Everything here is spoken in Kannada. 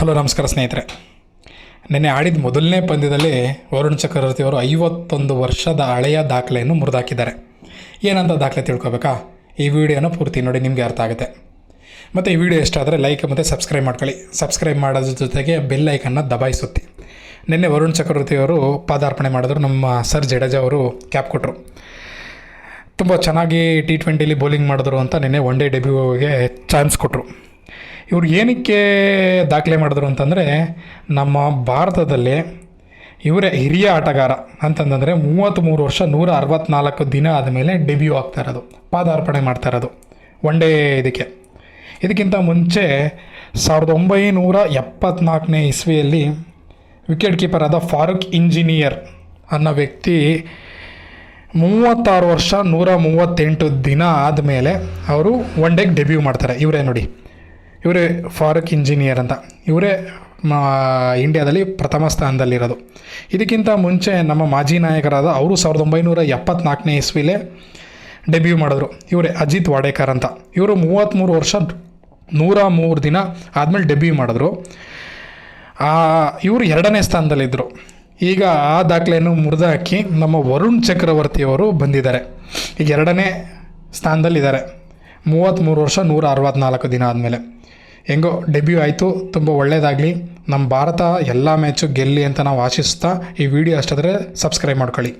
ಹಲೋ, ನಮಸ್ಕಾರ ಸ್ನೇಹಿತರೆ. ನಿನ್ನೆ ಆಡಿದ ಮೊದಲನೇ ಪಂದ್ಯದಲ್ಲಿ ವರುಣ್ ಚಕ್ರವರ್ತಿ ಅವರು ಐವತ್ತೊಂದು ವರ್ಷದ ಹಳೆಯ ದಾಖಲೆಯನ್ನು ಮುರಿದಾಕಿದ್ದಾರೆ. ಏನಂತ ದಾಖಲೆ ತಿಳ್ಕೊಬೇಕಾ? ಈ ವಿಡಿಯೋನ ಪೂರ್ತಿ ನೋಡಿ, ನಿಮಗೆ ಅರ್ಥ ಆಗುತ್ತೆ. ಮತ್ತು ಈ ವಿಡಿಯೋ ಇಷ್ಟ ಲೈಕ್ ಮತ್ತು ಸಬ್ಸ್ಕ್ರೈಬ್ ಮಾಡ್ಕೊಳ್ಳಿ. ಸಬ್ಸ್ಕ್ರೈಬ್ ಮಾಡೋದ್ರ ಜೊತೆಗೆ ಬೆಲ್ ಐಕನ್ನ ದಬಾಯಿಸುತ್ತೆ. ನಿನ್ನೆ ವರುಣ್ ಚಕ್ರವರ್ತಿ ಅವರು ಪಾದಾರ್ಪಣೆ ಮಾಡಿದ್ರು, ನಮ್ಮ ಸರ್ ಜಡೇಜಾ ಅವರು ಕ್ಯಾಪ್ ಕೊಟ್ಟರು ತುಂಬ ಚೆನ್ನಾಗಿ ಟಿ ಟ್ವೆಂಟಿಲಿ ಬೌಲಿಂಗ್ ಮಾಡಿದ್ರು ಅಂತ ನಿನ್ನೆ ಒನ್ ಡೇ ಡೆಬ್ಯೂಗೆ ಚಾನ್ಸ್ ಕೊಟ್ಟರು ಇವ್ರು ಏನಕ್ಕೆ ದಾಖಲೆ ಮಾಡಿದ್ರು ಅಂತಂದರೆ, ನಮ್ಮ ಭಾರತದಲ್ಲಿ ಇವರೇ ಹಿರಿಯ ಆಟಗಾರ ಅಂತಂದರೆ ಮೂವತ್ತ್ಮೂರು ವರ್ಷ ನೂರ ಅರವತ್ತ್ನಾಲ್ಕು ದಿನ ಆದಮೇಲೆ ಡೆಬ್ಯೂ ಆಗ್ತಾ ಇರೋದು, ಪಾದಾರ್ಪಣೆ ಮಾಡ್ತಾ ಇರೋದು ಒನ್ ಡೇ ಇದಕ್ಕೆ. ಇದಕ್ಕಿಂತ ಮುಂಚೆ ಸಾವಿರದ ಒಂಬೈನೂರ ಎಪ್ಪತ್ನಾಲ್ಕನೇ ಇಸ್ವಿಯಲ್ಲಿ ವಿಕೆಟ್ ಕೀಪರ್ ಆದ ಫಾರೂಕ್ ಇಂಜಿನಿಯರ್ ಅನ್ನೋ ವ್ಯಕ್ತಿ ಮೂವತ್ತಾರು ವರ್ಷ ನೂರ ಮೂವತ್ತೆಂಟು ದಿನ ಆದಮೇಲೆ ಅವರು ಒನ್ ಡೇಗೆ ಡೆಬ್ಯೂ ಮಾಡ್ತಾರೆ. ಇವರೇ ನೋಡಿ. ಇವರೇ ಫಾರಕ್ ಇಂಜಿನಿಯರ್ ಅಂತ. ಇವರೇ ಇಂಡಿಯಾದಲ್ಲಿ ಪ್ರಥಮ ಸ್ಥಾನದಲ್ಲಿರೋದು. ಇದಕ್ಕಿಂತ ಮುಂಚೆ ನಮ್ಮ ಮಾಜಿ ನಾಯಕರಾದ ಅವರು ಸಾವಿರದ ಒಂಬೈನೂರ ಎಪ್ಪತ್ನಾಲ್ಕನೇ ಇಸ್ವಿಲೇ ಡೆಬ್ಯೂ ಮಾಡಿದ್ರು. ಇವರೇ ಅಜಿತ್ ವಾಡೇಕರ್ ಅಂತ. ಇವರು ಮೂವತ್ತ್ಮೂರು ವರ್ಷ ನೂರ ಮೂರು ದಿನ ಆದಮೇಲೆ ಡೆಬ್ಯೂ ಮಾಡಿದ್ರು. ಇವರು ಎರಡನೇ ಸ್ಥಾನದಲ್ಲಿದ್ದರು ಈಗ ಆ ದಾಖಲೆಯನ್ನು ಮುರಿದು ಹಾಕಿ ನಮ್ಮ ವರುಣ್ ಚಕ್ರವರ್ತಿಯವರು ಬಂದಿದ್ದಾರೆ. ಈಗ ಎರಡನೇ ಸ್ಥಾನದಲ್ಲಿದ್ದಾರೆ. ಮೂವತ್ತ್ಮೂರು ವರ್ಷ ನೂರ ಅರವತ್ತ್ನಾಲ್ಕು ದಿನ ಆದಮೇಲೆ. ಹೆಂಗೋ ಡೆಬ್ಯೂ ಆಯಿತು. ತುಂಬ ಒಳ್ಳೆಯದಾಗಲಿ ನಮ್ಮ ಭಾರತ ಎಲ್ಲ ಮ್ಯಾಚು ಗೆಲ್ಲಿ ಅಂತ ನಾವು ಆಶಿಸ್ತಾ ಈ ವಿಡಿಯೋ ಅಷ್ಟಾದರೆ ಸಬ್ಸ್ಕ್ರೈಬ್ ಮಾಡ್ಕೊಳ್ಳಿ.